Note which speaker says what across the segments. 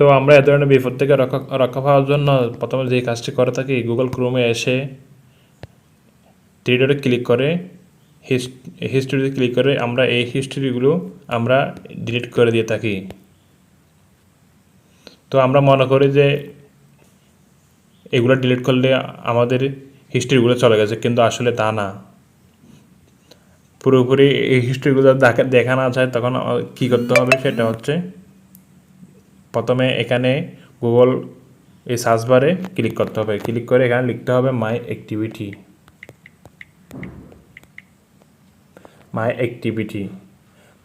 Speaker 1: তো আমরা এ ধরনের বিপদ থেকে রক্ষা রক্ষা পাওয়ার জন্য প্রথমে যে কাজটি করে থাকি গুগল ক্রোমে এসে থ্রি ডটে ক্লিক করে হিস্ট্রিতে ক্লিক করে আমরা এই হিস্ট্রিগুলো আমরা ডিলিট করে দিয়ে থাকি। তো আমরা মনে করি যে এগুলো ডিলিট করলে আমাদের হিস্ট্রিগুলো চলে গেছে, কিন্তু আসলে তা না। পুরোপুরি এই হিস্ট্রিগুলো দেখা দেখা না যায়, তখন কী করতে হবে সেটা হচ্ছে প্রথমে এখানে গুগল এই সার্চ বারে ক্লিক করতে হবে। ক্লিক করে এখানে লিখতে হবে my activity my activity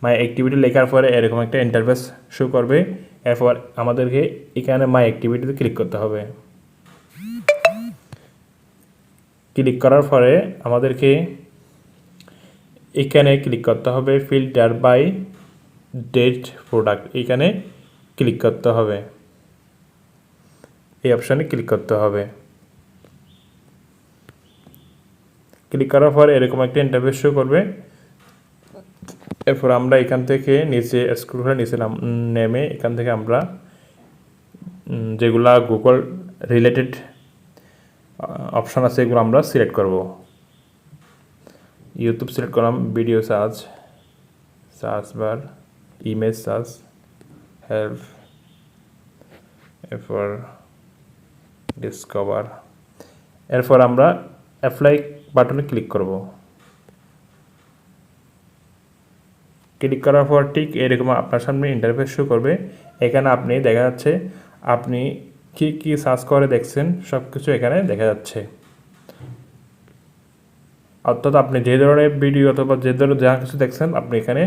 Speaker 1: my activity লেখার পরে এরকম একটা ইন্টারফেস শো করবে। এরপর আমাদেরকে এখানে মাই অ্যাক্টিভিটিতে ক্লিক করতে হবে। ক্লিক করার পরে আমাদেরকে এখানে ক্লিক করতে হবে। ফিল্টার বাই ডেট প্রোডাক্ট এখানে ক্লিক করতে হবে। এই অপশানে ক্লিক করতে হবে। ক্লিক করার পর এরকম একটা ইন্টারফেস শো করবে। এরপর আমরা এখান থেকে নিচে স্ক্রল করে নিচে নেমে এখান থেকে আমরা যেগুলা গুগল রিলেটেড অপশান আছে এগুলো আমরা সিলেক্ট করব। ইউটিউব সিলেক্ট করলাম video search search bar image search help এরপর ডিসকভার এরপর আমরা অ্যাপ্লাই বাটনে ক্লিক করব। ক্লিক করার পর ঠিক এরকম আপনার সামনে ইন্টারফেস শো করবে। এখানে আপনি দেখা যাচ্ছে আপনি কি কি সার্চ করে দেখছেন সব কিছু এখানে দেখা যাচ্ছে। অর্থাৎ আপনি যে ধরনের ভিডিও অথবা যে ধরনের যা কিছু দেখছেন, আপনি এখানে,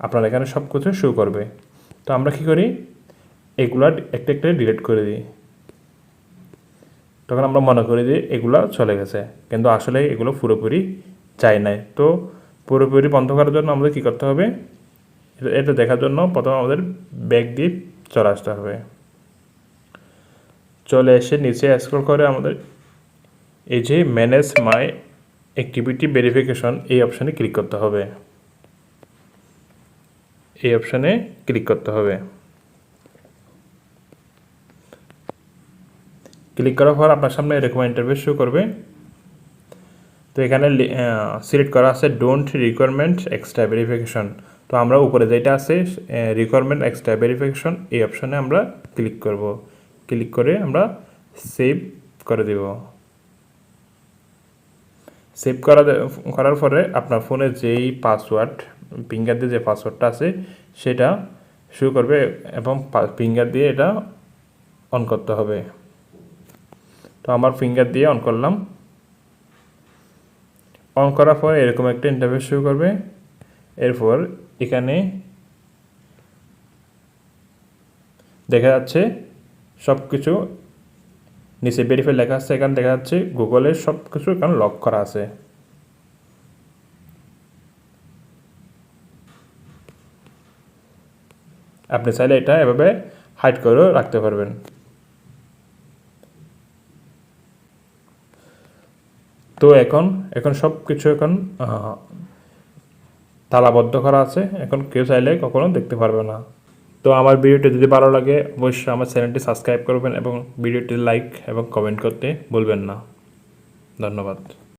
Speaker 1: আপনার এখানে সব কিছু শো করবে। তো আমরা কি করি? এগুলা একটা একটা ডিলিট করে দিই। তখন আমরা মনে করি যে এগুলো চলে গেছে, কিন্তু আসলে এগুলো পুরোপুরি চাই নাই। তো পুরোপুরি বন্ধ করার জন্য আমাদের কী করতে হবে? এটা দেখার জন্য প্রথমে আমাদের ব্যাগ দিয়ে চলে আসতে হবে। চলে এসে নিচে স্ক্রল করে আমাদের এই যে ম্যানেজ মাই অ্যাক্টিভিটি ভেরিফিকেশন এই অপশানে ক্লিক করতে হবে। এই অপশানে ক্লিক করতে হবে। ক্লিক করার পর আপনার সামনে এরকম ইন্টারভিউ শো করবে। তো এখানে সিলেক্ট করা আছে ডোন্ট রিকোয়ারমেন্ট এক্সট্রা ভেরিফিকেশন তো আমরা উপরে যেটা আছে রিকোয়ারমেন্ট এক্সট্রা ভেরিফিকেশন এই অপশানে আমরা ক্লিক করব। ক্লিক করে আমরা সেভ করে দেব। সেভ করা করার পরে আপনার ফোনে যেই পাসওয়ার্ড ফিঙ্গার দিয়ে যে পাসওয়ার্ডটা আছে, সেটা শুরু করবে এবং ফিঙ্গার দিয়ে এটা অন করতে হবে। তো আমার ফিঙ্গার দিয়ে অন করলাম। অন করার পর এরকম একটা ইন্টারভিউ শুরু করবে। এরপর এখানে দেখা যাচ্ছে সব কিছু নিচে ভেরিফাই লেখা আছে। এখানে দেখা যাচ্ছে গুগলের সব কিছু এখানে লক করা আছে। আপনি চাইলে এটা এভাবে হাইড করেও রাখতে পারবেন। তো এখন এখন সব কিছু এখন তালাবদ্ধ করা আছে। এখন কেউ চাইলে কখনো দেখতে পারবে না। তো আমার ভিডিওটি যদি ভালো লাগে, অবশ্যই আমার চ্যানেলটি সাবস্ক্রাইব করবেন এবং ভিডিওটি লাইক এবং কমেন্ট করতে বলবেন না। ধন্যবাদ।